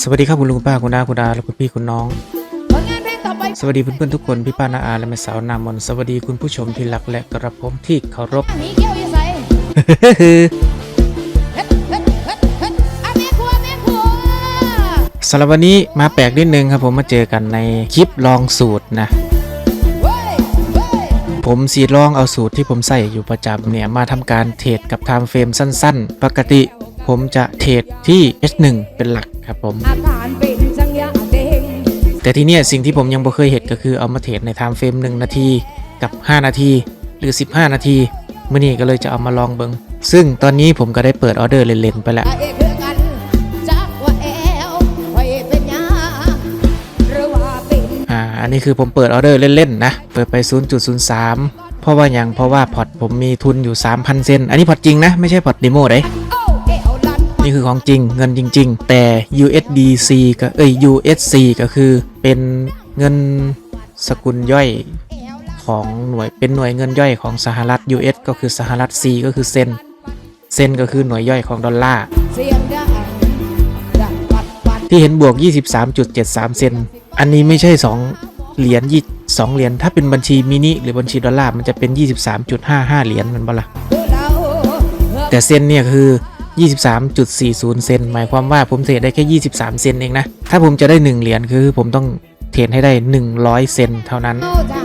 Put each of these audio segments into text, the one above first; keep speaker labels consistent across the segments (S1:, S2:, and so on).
S1: สวัสดีครับคุณลุงป้าคุณน้าคุณอาและคุณพี่คุณน้อง
S2: ผลงานเพลงต่อไป
S1: สวัสดีเพื่อนๆทุกคนพี่ป้าน้าอาและแม่สาวนามนสวัสดีคุณผู้ชมที่รักและกระผมที่เคารพ
S2: อันนี้เกี่ยวยังไงเฮ็ดเฮ็ดเฮ็ดเฮ็ดเฮ็ดอะแม่ครัวแม่ครัว
S1: สำหรับวันนี้มาแปลกนิดนึงครับผมมาเจอกันในคลิปลองสูตรนะ
S2: เว้ยเว้ย
S1: ผมสีลองเอาสูตรที่ผมใส่อยู่ประจำเนี่ย มาทำการเทรดกับไทม์เฟรมสั้น ๆ ปกติ ผมจะเทรดที่ H1 เป็นหลักครับผม แต่ที่เนี่ยสิ่งที่ผมยังบ่เคยเห็นก็คือเอามาเทรดในไทม์เฟรม1นาทีกับ 5 นาทีหรือ 15 นาทีเมื่อนี้ก็เลยจะเอามาลองเบิงซึ่งตอนนี้ผมก็ได้เปิดออเดอร์เล่นๆไปแล้ว
S2: อาเอกคือกันจักว่าอันนี้
S1: คือผมเปิดออเดอร์เล่นๆนะ เปิดไป 0.03 เพราะว่าอย่างเพราะว่าพอร์ตผมมีทุนอยู่ 3,000 เซน อันนี้พอร์ตจริงนะ ไม่ใช่พอร์ตเดโมเด้
S2: โอ้เลั นี่
S1: คือของจริงเงินจริง ๆ แต่ USDC ก็เอ้ย USC ก็คือเป็นเงินสกุลย่อยของหน่วยเป็นหน่วยเงินย่อยของสหรัฐ US ก็คือสหรัฐ C ก็คือเซนเซนก็คือหน่วยย่อยของดอลลาร์ที่เห็นบวก 23.73 เซนอันนี้ไม่ใช่ 2 เหรียญยี่สองเหรียญถ้าเป็นบัญชีมินิหรือบัญชีดอลลาร์มันจะเป็น 23.55 เหรียญมันบ่ละ
S2: คือเรา
S1: แต่เซนเนี่ยคือ 23.40 เซนหมายความว่าผมเทรดได้แค่ 23 เซนเองนะ ถ้าผมจะได้ 1 เหรียญคือผมต้องเทรดให้ได้ 100 เซนเท่านั้น
S2: เอาจ้ะ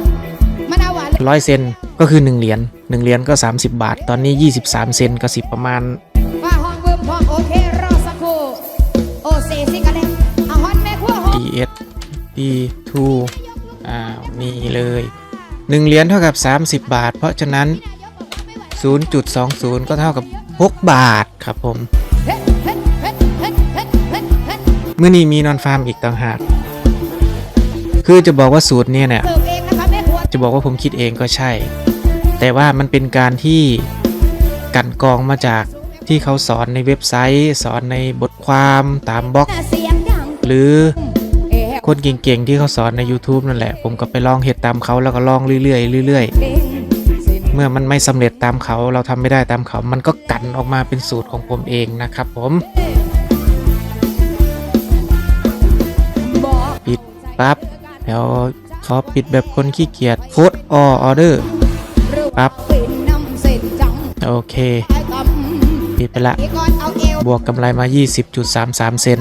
S2: มะนาวหวาน
S1: ร้อยเซนก็คือ 1 เหรียญ 1 เหรียญก็ 30 บาท ตอนนี้ 23 เซนก็สิประมาณ
S2: ป้าห้องเบิ่มห้องโอเครอสักครู่โอเซซิกันเลยเอาฮอนแม่ครัวห้อง
S1: DS D2 อ้าวนี่เลย 1 เหรียญเท่ากับ 30 บาท เพราะฉะนั้น 0.20 ก็เท่ากับ 6 บาทครับผม
S2: เฮ็ดเฮ็ดเฮ็ดเฮ็ดเฮ็ดเฮ็ดเฮ็ด
S1: เมื่อนี้มีนอนฟาร์มอีกต่างหากคือจะบอกว่าสูตรเนี่ยเนี่ย
S2: เสิร์ฟเองนะคะแม่ครัว
S1: จะบอกว่าผมคิดเองก็ใช่ แต่ว่ามันเป็นการที่กลันกรองมาจากที่เขาสอนในเว็บไซต์ สอนในบทความตามบล็อก
S2: น่าเสียงดัง
S1: หรือ
S2: เอ๋
S1: คนเก่งๆที่เขาสอนใน YouTube นั่นแหละ ผมก็ไปลองเห็ดตามเขาแล้วก็ลองเรื่อยๆเรื่อย
S2: เด้งสิน
S1: ๆ เมื่อมันไม่สำเร็จตามเขาเราทำไม่ได้ตามเขา มันก็กันออกมาเป็นสูตรของผมเองนะครับผม ปิดปั๊บแล้วขอปิดแบบคนขี้เกียจโคดออเดอร์ปั๊บโอเค ปิดไปละ บวกกำไรมา 20.33 เซน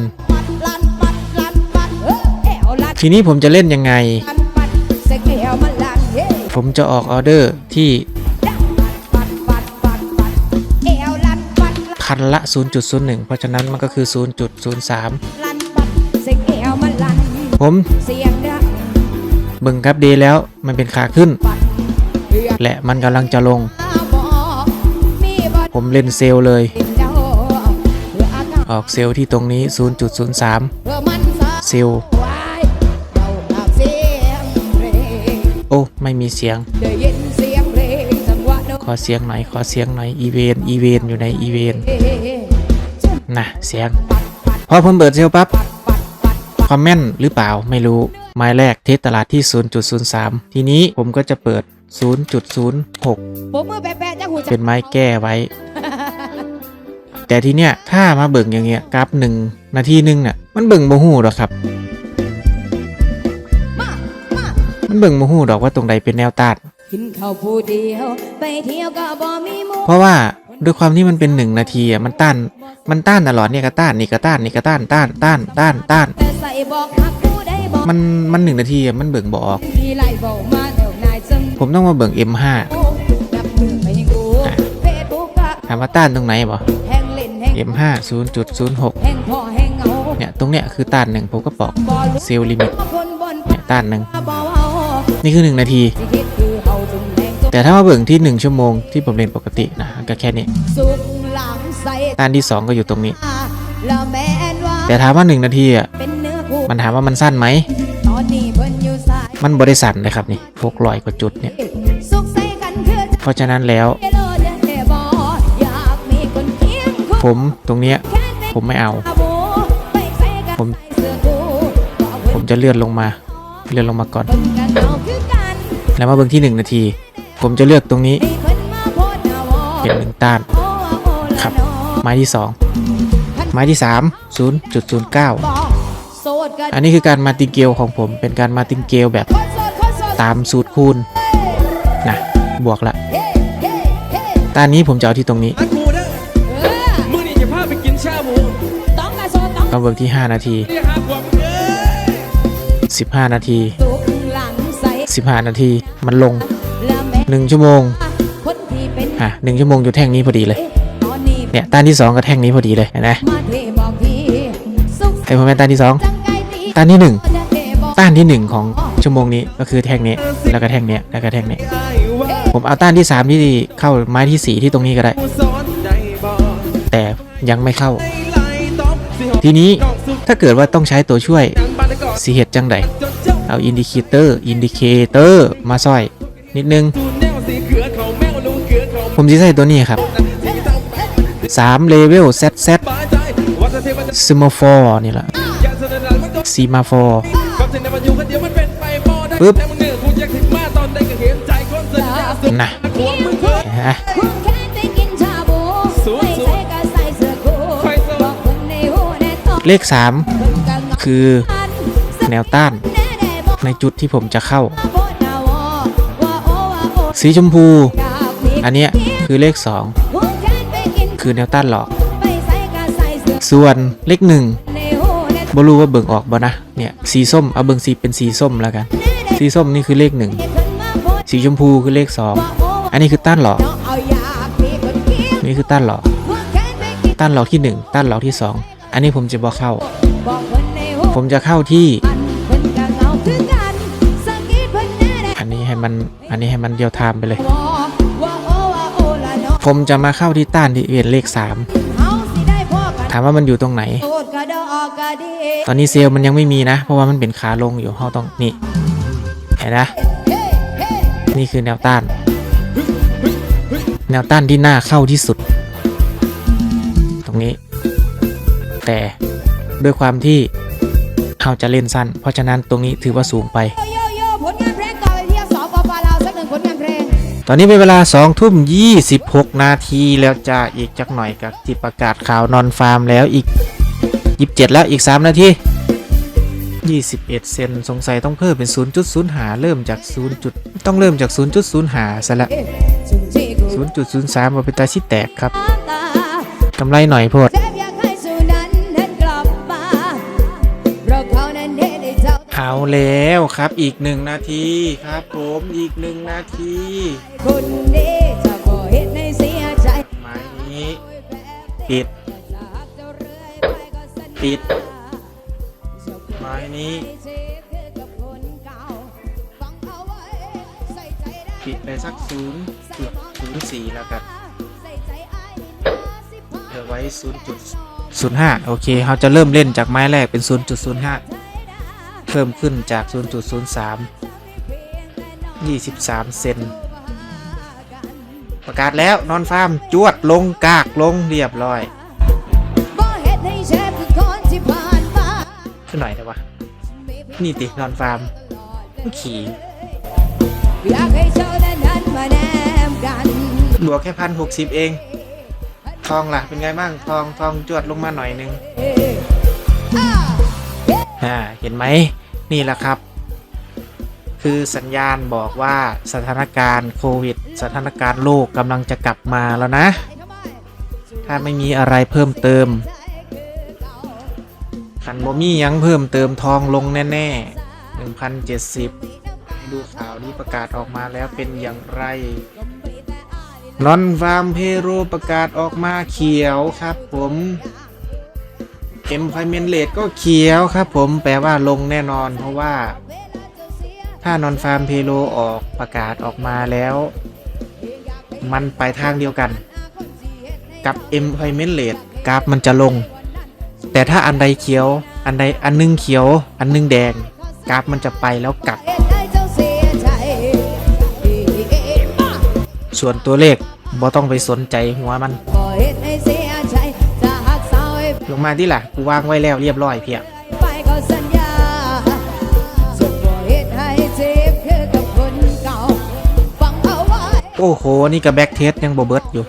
S1: ทีนี้ผมจะเล่นยังไง ผมจะออกออเดอร์ที่ คันละ 0.01 เพราะฉะนั้นมันก็คือ 0.03 ผม
S2: บัง
S1: เบิ่งครับดย์แล้วมันเป็นขาขึ้น และมันกำลังจะลง ผมเล่นเซลเลย
S2: ออก
S1: เซลที่ตรงนี้ 0.03
S2: เซ
S1: ลโอ้ ไม่มีเสียง ขอเสียงหน่อยขอเสียงหน่อยอีเวนอีเวนอยู่ในอีเวน
S2: เอ๊ะ
S1: นะเสียง
S2: ปัดปัด
S1: พอผมเปิดเซลล์ปั๊บ
S2: ปัดปัดปัด
S1: คอมเมนต์หรือเปล่าไม่รู้ไม้แรกเทสตลาดที่ 0.03 ทีนี้ผมก็จะเปิด 0.06
S2: ผมมือแปะๆจังหูจั
S1: เป็นไม้แก้ไว้ แต่ทีเนี้ยถ้ามาเบิ่งอย่างเงี้ยกราฟหนึ่งนาทีหนึงเนี่ยมันเบิ่งโมหูหรอกครับ
S2: มามา
S1: มันเบิ่งโมหูดอกว่าตรงใดเป็นแนวต้าน
S2: กินข้าวผู้เดียวไปเที่ยวก็บ่มีหมู่
S1: เพราะว่าด้วยความที่มันเป็นหนึ่งนาทีอะมันต้านมันต้านตลอดเนี่ยก็ต้านนี่ก็ต้านนี่ก็ต้านต้านต้านต้านต้าน
S2: แต่ใส่บอกหักผู้ใดบอก
S1: มันมันหนึ่งนาทีอะมันเบิ่งบออก
S2: ที่ไล่บอกมาแนวนายจัง
S1: ผมต้องมาเบิ่ง M5
S2: นับมือไปให้กูเฟซบุ๊กอะ
S1: ถามว่าต้านตรงไหนบ่
S2: แห่งเล่นแห่ง
S1: M5 0.06
S2: แห่งพ่อแห่งเอา
S1: เนี่ยตรงเนี้ยคือต้านหนึ่งผมก็บอก
S2: บ่รู้
S1: เซลล์ลิมิต
S2: ว่าคนบน
S1: เนี่ยต้านหนึ่ง
S2: บ่เว้า
S1: นี่คือหนึ่งนาที
S2: สิ แดงจุ่ม
S1: แต่ถ้ามาเบิ่งที่หนึ่งชั่วโมงที่ผมเล่นปกตินะก็แค่นี้
S2: สุกหลังใส่
S1: ต้านที่สองก็อยู่ตรงนี้
S2: ตาละแม่นว่า
S1: แต่ถามว่าหนึ่งนาทีอะ
S2: เป็นเนื้อคู่
S1: มันถามว่ามันสั้นไหม
S2: ตอนนี้เพิ่นอยู่สาย
S1: มันบริสันเลยครับนี่พกลอยกว่าจุดเนี่ย
S2: สุขใส่กันคือจะ
S1: เพราะฉะนั้นแล้ว
S2: เอโลเดนเดบออยากมีคนเคียงคู่
S1: ผมตรงเนี้ย
S2: แค่ใน
S1: ผมไม่เอา
S2: อาโบไปใส่กัน
S1: ผม
S2: ใส่เสื้อคู่บอก
S1: ผ
S2: เพิ่
S1: ม
S2: น
S1: จะเลื่อนลงมา เลื่อนลงมาก่อน
S2: เพิ่นกันเอาคือกัน
S1: แล้วมาเบิ่งที่หนึ่งนาที ผมจะเลือกตรงนี้
S2: เพิ่นมาโพดหน้าวอ
S1: เป็นหนึ่งต้านครับไม้ที่สองไม้ที่สาม0.09
S2: อัน
S1: อันนี้คือการมาติงเกลของผมเป็นการมาติงเกลแบบตามสูตรคูณนะบวกละ
S2: เฮ้เฮ้เฮ้
S1: ตอนนี้ผมจะเอาที่ตรงนี้
S3: กูเด้อ
S2: เออ
S3: มื้อนี้จะพาไปกินชาหมู
S2: ต้องกระโสดต้อง
S1: ต้องเบิกที่ 5 นาที
S3: นี่หาขวบเอ้ย
S1: 15 นาที
S2: สุกหลังใส
S1: 15 นาทีมันลง
S2: และแม่
S1: 1ชั่วโมง
S2: คนที่เป็น
S1: อะ1ชั่วโมงอยู่แท่งนี้พอดีเลย
S2: ตอนนี้
S1: เนี่ยต้านที่2ก็แท่งนี้พอดีเลยเห็นไหม
S2: มาเทบอกพี่สุข
S1: ไอ้ผมเป็นต้านที่
S2: จังไกตี
S1: 2ต้านที่
S2: จะเทบอก
S1: 1ต้านที่1ของชั่วโมงนี้ก็คือแท่งนี้แล้วก็แท่งเนี้ยแล้วก็แท่งนี้
S3: ได้ว่า
S1: ผมเอาต้านที่3ที่เข้าไม้ที่4ที่ตรงนี้ก็ได้
S3: กูสอนได้บ่
S1: แต่ยังไม่เข้า
S3: ไอ้ไหลตอบสิหอก
S1: ทีนี้
S3: ดอกสุก
S1: ถ้าเกิดว่าต้องใช้ตัวช่วย
S3: ยังบานได้ก่อน
S1: สีเห็ดจังใด
S3: จนเจ้า
S1: เอาอินดิเคเตอร์อินดิเคเตอร์มาซอยนิดนึง ผมจะใช้ตัวนี้ครับ
S3: สาแปะมัน
S1: 3เลเวล Z Z
S3: บาใจว่าจะเทมันจะ
S1: s e m a p h o r e นี่แหละ
S3: อย่าเสนอหนังมันก็
S1: s e m a p h o r e
S3: ความจริงในมันอยู่คนเดียวมันเป็นไปบ่ได้
S1: ปึ๊บ
S3: แต่มึงเนี่ยกูอยากถึงมาตอนใดก็เห็นใจคนสนิทยาสุด
S1: นะ
S3: ขวบมึงเคย
S1: ฮะ
S2: คุณแค่ไปกินชาบู
S3: สูง
S2: ไม่
S3: สูง
S2: ใส่ก็ใส่เสื้อกู
S3: ไฟ
S2: นในหูในตอ
S1: เลข 3 คือแนวต้าน ในจุดที่ผมจะเข้า สีชมพู
S2: อยากมี
S1: อันเนี้ยคือเลข
S2: คุณแค่ไปกิน
S1: 2คือแนวต้านหลอก
S2: ไม่ใส่ก็ใส่เสื้อ
S1: ส่วนเลข1
S2: ในหูใน
S1: บ่รู้ว่าเบิ่งออกบ่นะ เนี่ยสีส้มเอาเบิ่งสีเป็นสีส้มแล้วกัน สีส้มนี่คือเลข
S2: ขึ้นมาโบน
S1: 1สีชมพูคือเลข
S2: ว่าโอ
S1: 2อันนี้คือต้านหลอก
S2: น้องเอาอยากมีคนเกี้ยว
S1: นี่คือต้านหลอก
S2: คุณแค่ไปกิน
S1: ต้านหลอกที่1ต้านหลอกที่2อันนี้ผมจะบ่เข้า
S2: บอกคนในหู
S1: ผมจะเข้าที่
S2: อันเพิ่นก็เหงาคือกันสักทีเพิ่นแน่ได้
S1: อันนี้ให้มัน อันนี้ให้มันเดียวไทม์ไปเลย ผมจะมาเข้าที่ต้านที่เป็นเลข
S2: เฮาสิได้พอกัน
S1: 3ถามว่ามันอยู่ตรงไหน
S2: โอดกระดอกกระดี
S1: ตอนนี้เซลล์มันยังไม่มีนะ เพราะว่ามันเป็นขาลงอยู่เราต้องนี่เห็นนะ
S2: เฮ้เฮ้
S1: นี่คือแนวต้าน แนวต้านที่น่าเข้าที่สุด ตรงนี้ แต่ด้วยความที่เราจะเล่นสั้น เพราะฉะนั้นตรงนี้ถือว่าสูงไป
S2: อนนี้เป็
S1: นเวลา2ทุ่ม 26 นาทีแล้วจ้าอีกจักหน่อยกับจิประกาศข่าวนอนฟาร์มแล้วอีก 27 แล้วอีก 3 นาที 21 เซนสงสัยต้องเพิ่มเป็น 0.0หาเริ่มจาก 0. จุดต้องเริ่มจาก 0.0หาซะละ
S2: เอ๊ะสุนทรีกู
S1: 0.03มาเป็นตาชิแตกครับ
S2: กำ
S1: ไรหน่อยพ
S2: อย เอา
S1: แล้วครับอีกหนึ่งนาทีครับผมอีกหนึ่งนาที
S2: คนนี้น
S1: นี้ปิดปิดหมายนี้ปิดไปสักศูนย์จุดศูนย์สี่แล้วกันเดี๋ยวไว้ศูนย์จุห้าโอเค เราจะเริ่มเล่นจากไม้แรกเป็นศูนย์จุดศูนย์ห้า เพิ่มขึ้นจากศูนย์จุดศูนย์สามยี่สิบสามเซน ประกาศแล้วนอนฟาร์ม จวดลงกากลงเรียบร้อย
S2: เข้านมา
S1: ขึ้นหน่อยได้ปะนี่ตินอนฟาร์มขี่
S2: หนูแนมกัน
S1: บวกแค่พันหกสิบเอง ทองล่ะ เป็นไงบ้าง ทองทองจวดลงมาหน่อยนึง
S2: อ่า
S1: เห็นไหม นี่แหละครับ คือสัญญาณบอกว่าสถานการณ์โควิด สถานการณ์โลกกำลังจะกลับมาแล้วนะ ถ้าไม่มีอะไรเพิ่มเติมขันบ่มียังเพิ่มเติมทองลงแน่ๆ 1,070 ดูข่าวนี้ประกาศออกมาแล้วเป็นอย่างไรนอนฟาร์มเพโรประกาศออกมาเขียวครับผม เอ็มไพเมนเลดก็เขียวครับผมแปลว่าลงแน่นอน เพราะว่า ถ้านอนฟาร์มเพโรออกประกาศออกมาแล้ว มันไปทางเดียวกัน กับ M p l o y m e n t Rate กราฟมันจะลง แต่ถ้าอันใดเขียว อันใดอันหนึงเขียว อันหนึงแดง กราฟมันจะไปแล้วกลับ
S2: ส่
S1: วนตัวเลขบ่ต้องไปสนใจหัวมัน มาดิละกูวางไว้แล้วเรียบร้อยเพียบโอ้โห นี่กับแบ็กเทสยังบบเบิ
S2: ร์ตอยู่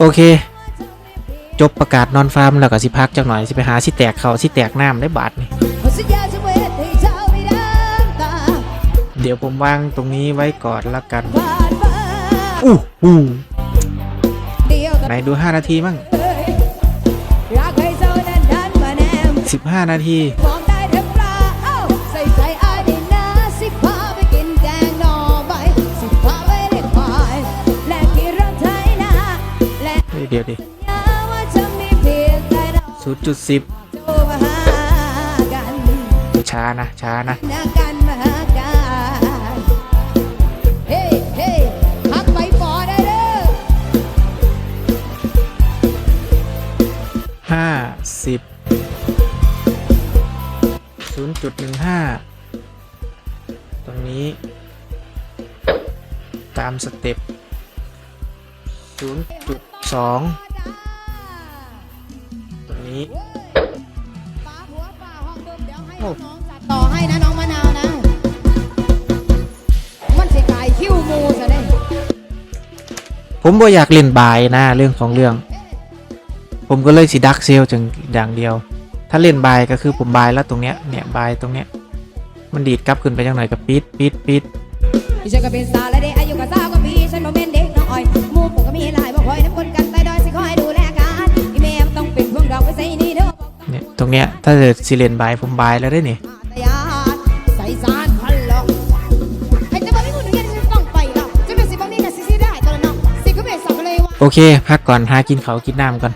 S1: โอเค จบประกาศนอนฟาร์มแล้วก็สิพักจักหน่อย สิไปหาสิแตกเขาสิแตกน้ำได้บาทนี่
S2: เดี๋
S1: ยวผมวางตรงนี้ไว้ก่อนละกัน
S2: บาดฟ้า
S1: อู้หู
S2: เดียวกัน
S1: ไหนดู 5 นาทีมั่ง
S2: เลยรักให้เจ้านั้นดันมาแนม
S1: 15 นาที
S2: มองได้ทั้งปลาเอ้าใส่ใจอายดีนะสิพาไปกินแกง
S1: ห้าสิบศูนย์จุดหนึ่งห้าตรงนี้ ตามสเต็ปศูนย์จุดสองตรงนี้
S2: ป้าหัวป้าห้องเดิมเดี๋ยวให้
S1: โอ้
S2: น้องจัดต่อให้นะน้องมะนาวนะ มันสิขายคิวมูซะได้
S1: ผมบ่อยากเล่นบายนะเรื่องของเรื่อง ผมก็เลยสิดักเซลจังอย่างเดียว ถ้าเล่นบายก็คือผมบายแล้วตรงเนี้ยเนี่ยบายตรงเนี้ยมันดีดกลับขึ้นไปจังหน่อยกับปิดปิดปิด
S2: พี่ฉันก็เป็นสาวและเด็กอายุก็สาวก็พี่ฉันบ่แม่นเด็กน้อยหมู่ผมก็มีหลายบ่คอยน้ำคนกันไปดอยสิคอยดูแลกันอีแม่มันต้องเป็นพวงดอกไว้ใส่นี่เด้อ
S1: เนี่ยตรงเนี้ยถ้าเกิดสิเล่นบายผมบายแล้วได้นี่
S2: ตยานใส่สารพันหลอกให้จะบ่มีคนเรียนจะต้องไปหรอกจะเป็นสิบ่มีก็สิสิได้ตอนนั้นเนาะสิก็เป็นสักเลยว่า
S1: โอเคพักก่อนหากินเขาวกินน้ำก่อน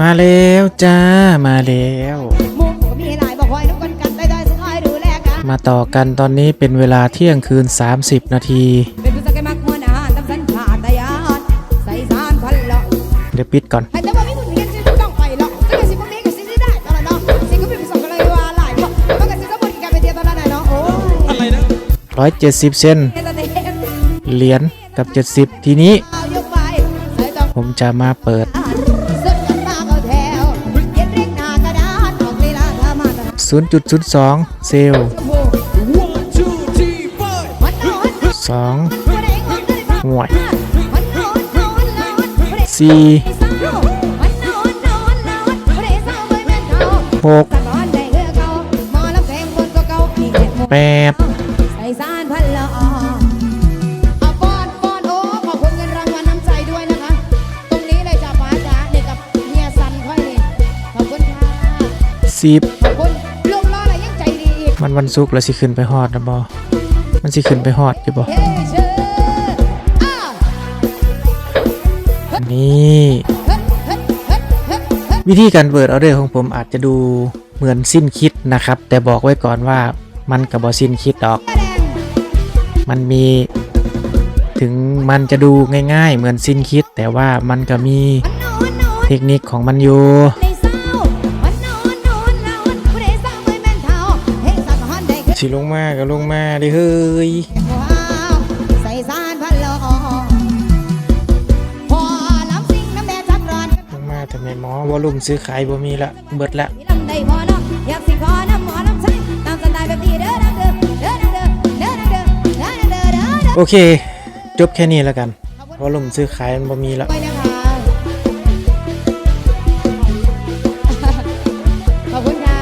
S2: มาแล้วจ้ามา
S1: แล้ว
S2: หมุมก็มีหลายบอกคอยทุกคนกันได้ได้สักคอยดูแลกัน
S1: มาต่อกันตอนนี้เป็นเวลาเที่ยงคืน 30 นาที
S2: เป็นผู้สักมักมวลอาหารตำสันขาดตายานใส่สารพันหลอก
S1: เดี๋ยวปิดก่อน
S2: ให้แต่ว่ามีคนเรียนจะต้องไปหรอกจะเป็นสิ่งพวกนี้กับสิ่งที่ได้ตอนนั้นเนาะสิ่งก็เป็นส่งกันเลยว่าหลายเพราะมันก็สิ่งสมบูรณ์กันไปเทียบตอนนั้นเนาะโอ้ย
S3: อะไรนะ
S1: 170เซน
S2: เอตเต็ม
S1: เหรียญกับ 70 ทีนี้
S2: เอายกไปใส่ต้อง
S1: ผมจะมาเปิด 0.02 เซลล์2
S2: ผู้ใดงอนได้ฟัง
S1: ห่วย
S2: วันโน้นโน้นโน้นผู้ใด
S1: 4
S2: วันโน้นโน้นโน้นผู้ใดเศร้าไม่หกแพงบนก็เก่าอีกเห็ดสิบ วัน
S1: ศุกร์แล้วสิขึ้นไปฮอดนะบอมันสิขึ้นไปฮอดอยู่บ่
S2: เฮ้เชิญอ้าว
S1: นี่
S2: เฮ้เฮ้เฮ้เฮ้เฮ้
S1: วิธีการเปิดออเดอร์ของผมอาจจะดูเหมือนสิ้นคิดนะครับ แต่บอกไว้ก่อนว่ามันกับบอสิ้นคิดดอก มันมีถึงมันจะดูง่ายๆ เหมือนสิ้นคิด แต่ว่ามันก็มีเทคนิคของมันอยู่
S2: สิ
S1: ลงมาก็ลงมาดิเฮ้ย
S2: ว้าวใส่สารพันละออพอลำซิงน้ำแดงจับร้อน
S1: ลงมาแต่ไม่หมอวอลุ่มซื้อขายบ่มีละเบิดละ
S2: มีลำได้พอเนาะอยากสิขอน้ำหมอลำใช้ตามสไตล์แบบนี้เด้อดังเด้อเด้อดังเด้อเด้อดังเด้อเด้อดังเด้อเด้อเด้อ
S1: โอเค จบแค่นี้แล้วกันวอลุ่มซื้อขายมันบ่มีละ
S2: ไปนะคะขอบคุณค่ะ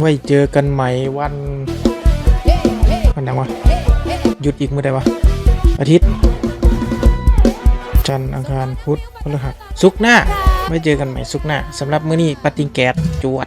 S1: ไว้เจอกันใหม่วัน
S2: เฮ้เฮ้
S1: วันไหยุดอีกเมื่อใดวะ อาทิตย์ จันทร์อังคารพุธพฤหัสศุกร์หน้าไว้เจอกันใหม่ศุกร์หน้าสำหรับมื้อนี้ปาติงแกดจวด